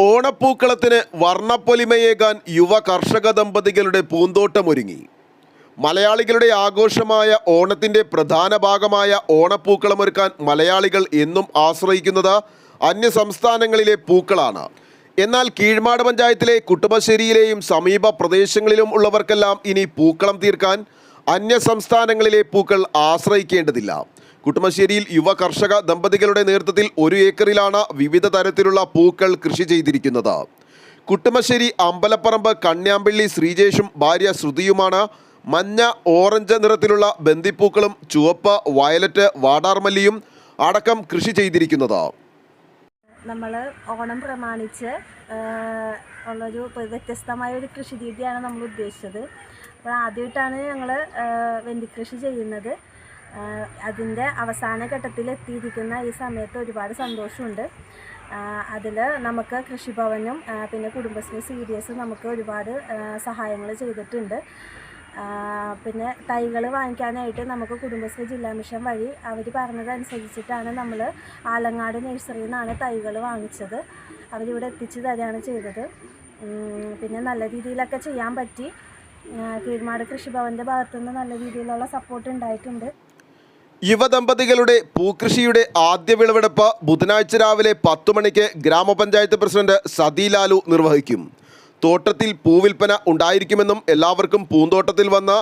ഓണപ്പൂക്കളത്തിന് വർണപ്പൊലിമയേകാൻ യുവ കർഷക ദമ്പതികളുടെ പൂന്തോട്ടമൊരുങ്ങി. മലയാളികളുടെ ആഘോഷമായ ഓണത്തിന്റെ പ്രധാന ഭാഗമായ ഓണപ്പൂക്കളമൊരുക്കാൻ മലയാളികൾ എന്നും ആശ്രയിക്കുന്നത് അന്യ സംസ്ഥാനങ്ങളിലെ പൂക്കളാണ്. എന്നാൽ കീഴ്മാട് പഞ്ചായത്തിലെ കുട്ടുമശ്ശേരിയിലെയും സമീപ പ്രദേശങ്ങളിലും ഉള്ളവർക്കെല്ലാം ഇനി പൂക്കളം തീർക്കാൻ അന്യ സംസ്ഥാനങ്ങളിലെ പൂക്കൾ ആശ്രയിക്കേണ്ടതില്ല. കുട്ടുമശ്ശേരിയിൽ യുവ കർഷക ദമ്പതികളുടെ നേതൃത്വത്തിൽ ഒരു ഏക്കറിലാണ് വിവിധ തരത്തിലുള്ള പൂക്കൾ കൃഷി ചെയ്തിരിക്കുന്നത്. കുട്ടുമശ്ശേരി അമ്പലപ്പറമ്പ് കണ്യാമ്പള്ളി ശ്രീജേഷും ഭാര്യ ശ്രുതിയുമാണ് മഞ്ഞ ഓറഞ്ച് നിറത്തിലുള്ള ബന്ദിപ്പൂക്കളും ചുവപ്പ് വയലറ്റ് വാടാർമല്ലിയും അടക്കം കൃഷി ചെയ്തിരിക്കുന്നത്. നമ്മൾ ഓണം പ്രമാണിച്ച് ഉള്ളൊരു വ്യത്യസ്തമായ ഒരു കൃഷി രീതിയാണ് നമ്മൾ ഉദ്ദേശിച്ചത്. അപ്പോൾ ആദ്യമായിട്ടാണ് ഞങ്ങൾ വെന്തിക്കൃഷി ചെയ്യുന്നത്. അതിന്റെ അവസാന ഘട്ടത്തിൽ എത്തിയിരിക്കുന്ന ഈ സമയത്ത് ഒരുപാട് സന്തോഷമുണ്ട്. അതിൽ നമുക്ക് കൃഷിഭവനും പിന്നെ കുടുംബശ്രീ സി ഡി എസ് നമുക്ക് ഒരുപാട് സഹായങ്ങൾ ചെയ്തിട്ടുണ്ട്. പിന്നെ തൈകൾ വാങ്ങിക്കാനായിട്ട് നമുക്ക് കുടുംബശ്രീ ജില്ലാ മിഷൻ വഴി അവർ പറഞ്ഞതനുസരിച്ചിട്ടാണ് നമ്മൾ ആലങ്ങാട് നഴ്സറിയിൽ നിന്നാണ് തൈകൾ വാങ്ങിച്ചത്. അവരിവിടെ എത്തിച്ചു തരികയാണ് ചെയ്തത്. പിന്നെ നല്ല രീതിയിലൊക്കെ ചെയ്യാൻ പറ്റി. കീഴ്മാട് കൃഷിഭവന്റെ ഭാഗത്തുനിന്ന് നല്ല രീതിയിലുള്ള സപ്പോർട്ട് ഉണ്ടായിട്ടുണ്ട്. യുവദമ്പതികളുടെ പൂക്കൃഷിയുടെ ആദ്യ വിളവെടുപ്പ് ബുധനാഴ്ച രാവിലെ പത്തു മണിക്ക് ഗ്രാമപഞ്ചായത്ത് പ്രസിഡന്റ് സതി ലാലു നിർവഹിക്കും. തോട്ടത്തിൽ പൂവിൽപ്പന ഉണ്ടായിരിക്കുമെന്നും എല്ലാവർക്കും പൂന്തോട്ടത്തിൽ വന്ന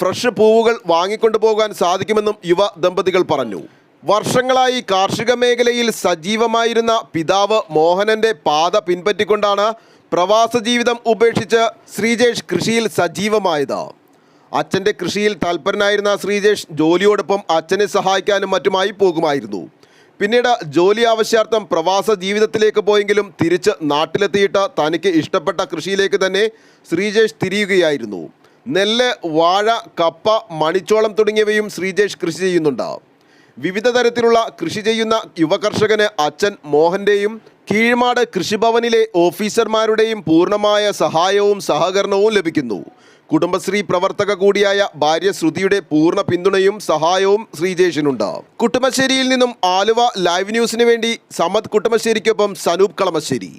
ഫ്രഷ് പൂവുകൾ വാങ്ങിക്കൊണ്ടുപോകാൻ സാധിക്കുമെന്നും യുവ ദമ്പതികൾ പറഞ്ഞു. വർഷങ്ങളായി കാർഷിക മേഖലയിൽ സജീവമായിരുന്ന പിതാവ് മോഹനന്റെ പാത പിൻപറ്റിക്കൊണ്ടാണ് പ്രവാസ ജീവിതം ഉപേക്ഷിച്ച് ശ്രീജേഷ് കൃഷിയിൽ സജീവമായത്. അച്ഛന്റെ കൃഷിയിൽ തൽപരനായിരുന്ന ശ്രീജേഷ് ജോലിയോടൊപ്പം അച്ഛനെ സഹായിക്കാനും മറ്റുമായി പോകുമായിരുന്നു. പിന്നീട് ജോലി ആവശ്യാർത്ഥം പ്രവാസ ജീവിതത്തിലേക്ക് പോയെങ്കിലും തിരിച്ച് നാട്ടിലെത്തിയിട്ട് തനിക്ക് ഇഷ്ടപ്പെട്ട കൃഷിയിലേക്ക് തന്നെ ശ്രീജേഷ് തിരിയുകയായിരുന്നു. നെല്ല് വാഴ കപ്പ മണിച്ചോളം തുടങ്ങിയവയും ശ്രീജേഷ് കൃഷി ചെയ്യുന്നുണ്ട്. വിവിധ തരത്തിലുള്ള കൃഷി ചെയ്യുന്ന യുവകർഷകന് അച്ഛൻ മോഹന്റെയും കീഴ്മാട് കൃഷിഭവനിലെ ഓഫീസർമാരുടെയും പൂർണമായ സഹായവും സഹകരണവും ലഭിക്കുന്നു. കുടുംബശ്രീ പ്രവർത്തക കൂടിയായ ഭാര്യ ശ്രുതിയുടെ പൂർണ പിന്തുണയും സഹായവും ശ്രീജേഷിനുണ്ട്. കുട്ടുമശ്ശേരിയിൽ നിന്നും ആലുവ ലൈവ് ന്യൂസിന് വേണ്ടി സമദ് കുട്ടുമശ്ശേരിക്കൊപ്പം സനൂപ് കളമശ്ശേരി.